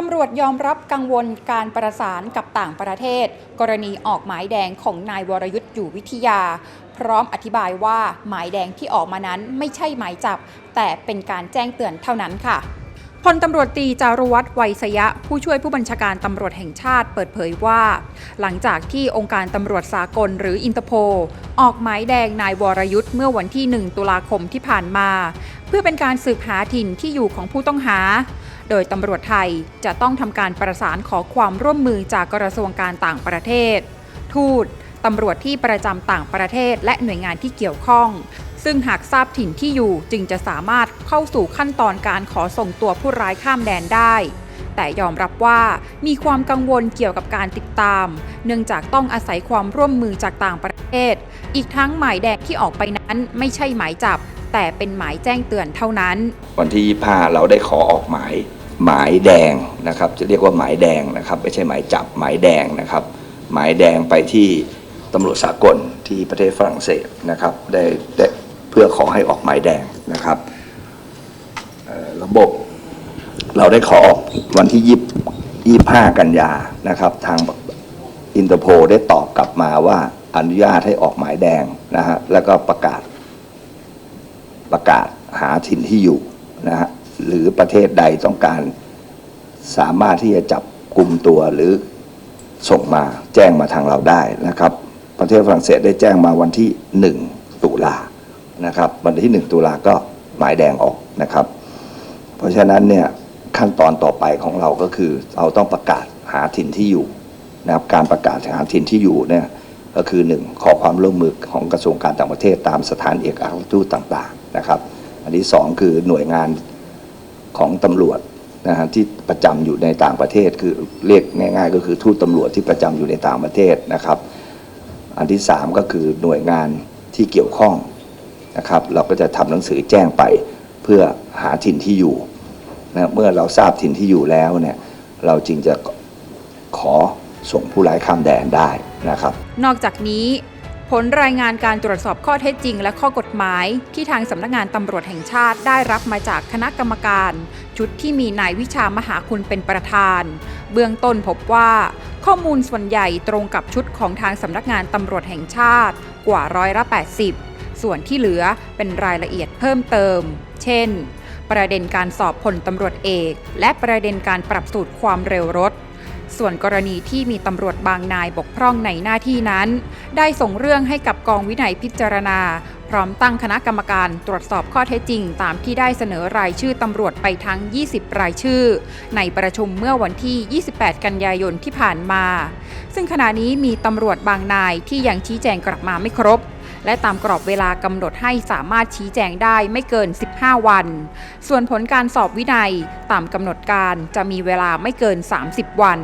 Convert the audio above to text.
ตำรวจยอมรับกังวลการประสานกับต่างประเทศ กรณีออกหมายแดงของนายวรยุทธ์อยู่วิทยา พร้อมอธิบายว่าหมายแดงที่ออกมานั้นไม่ใช่หมายจับ แต่เป็นการแจ้งเตือนเท่านั้นค่ะพลตำรวจตีจารุวัฒน์ไวยสยะ ผู้ช่วยผู้บัญชาการตำรวจแห่งชาติเปิดเผยว่า หลังจากที่องค์การตำรวจสากลหรืออินเตอร์โพออกหมายแดงนายวรยุทธ์เมื่อวันที่ 1 ตุลาคมที่ผ่านมา เพื่อเป็นการสืบหาถิ่นที่อยู่ของผู้ต้องหา โดยตำรวจไทยจะต้องทำการประสานขอความร่วมมือจากกระทรวงการต่างประเทศ ทูตตำรวจที่ประจำต่างประเทศและหน่วยงานที่เกี่ยวข้อง ซึ่งหากทราบถิ่นที่อยู่จึงจะสามารถเข้าสู่ขั้นตอนการขอส่งตัวผู้ร้ายข้ามแดนได้แต่ยอมรับว่ามีความกังวลเกี่ยวกับการติดตาม เนื่องจากต้องอาศัยความร่วมมือจากต่างประเทศ อีกทั้งหมายแดงที่ออกไปนั้นไม่ใช่หมายจับ แต่เป็นหมายแจ้งเตือนเท่านั้น วันที่ 25 เราได้ขอออกหมายหมายแดงนะครับ จะเรียกว่าหมายแดงนะครับไม่ใช่หมายจับหมายแดงนะครับ หมายแดงไปที่ตำรวจสากลที่ประเทศฝรั่งเศสนะครับได้ได้เพื่อขอให้ออกหมายแดงนะครับระบบเราได้ขอออกวันที่20 25กันยานะครับ ทางอินเตอร์โพได้ตอบกลับมาว่าอนุญาตให้ออกหมายแดงนะฮะแล้วก็ประกาศ ประกาศหาถิ่นที่อยู่นะฮะหรือประเทศใดต้องการสามารถที่จะจับกลุ่มตัวหรือส่งมาแจ้งมาทางเราได้นะครับ ประเทศฝรั่งเศสได้แจ้งมาวันที่ 1 ตุลานะครับ วันที่ 1 ตุลาก็หมายแดงออกนะครับ เพราะฉะนั้นเนี่ยขั้นตอนต่อไปของเราก็คือเราต้องประกาศหาถิ่นที่อยู่นะครับการประกาศหาถิ่นที่อยู่เนี่ยก็คือหนึ่งขอความร่วมมือของกระทรวงการต่างประเทศตามสถานเอกอัครทูตต่าง นะครับ อันที่สองคือหน่วยงานของตำรวจนะฮะที่ประจำอยู่ในต่างประเทศ คือเรียกง่าย ๆ ก็คือทูตตำรวจที่ประจำอยู่ในต่างประเทศนะครับ อันที่สามก็คือหน่วยงานที่เกี่ยวข้องนะครับ เราก็จะทำหนังสือแจ้งไปเพื่อหาถิ่นที่อยู่นะเมื่อเราทราบถิ่นที่อยู่แล้วเนี่ยเราจึงจะขอส่งผู้ร้ายข้ามแดนได้นะครับ นอกจากนี้ ผลรายงานการตรวจสอบข้อเท็จจริง และข้อกฎหมายที่ทางสำนักงานตำรวจแห่งชาติได้รับมาจากคณะกรรมการ ชุดที่มีนายวิชามหาคุณเป็นประธาน เบื้องต้นพบว่า ข้อมูลส่วนใหญ่ตรงกับชุดของทางสำนักงานตำรวจแห่งชาติกว่าร้อยละ80 ส่วนที่เหลือเป็นรายละเอียดเพิ่มเติม เช่น ประเด็นการสอบพลตำรวจเอก และประเด็นการปรับสูตรความเร็วรถ ส่วนกรณีที่มีตำรวจบางนายบกพร่องในหน้าที่นั้น ได้ส่งเรื่องให้กับกองวินัยพิจารณา พร้อมตั้งคณะกรรมการตรวจสอบข้อเท็จจริง ตามที่ได้เสนอรายชื่อตำรวจไปทั้ง 20 รายชื่อ ในประชุมเมื่อวันที่ 28 กันยายนที่ผ่านมา ซึ่งขณะนี้มีตำรวจบางนายที่ยังชี้แจงกลับมาไม่ครบ และตามกรอบเวลากำหนดให้สามารถชี้แจงได้ไม่เกิน 15 วัน ส่วนผลการสอบวินัยตามกำหนดการจะมีเวลาไม่เกิน 30 วัน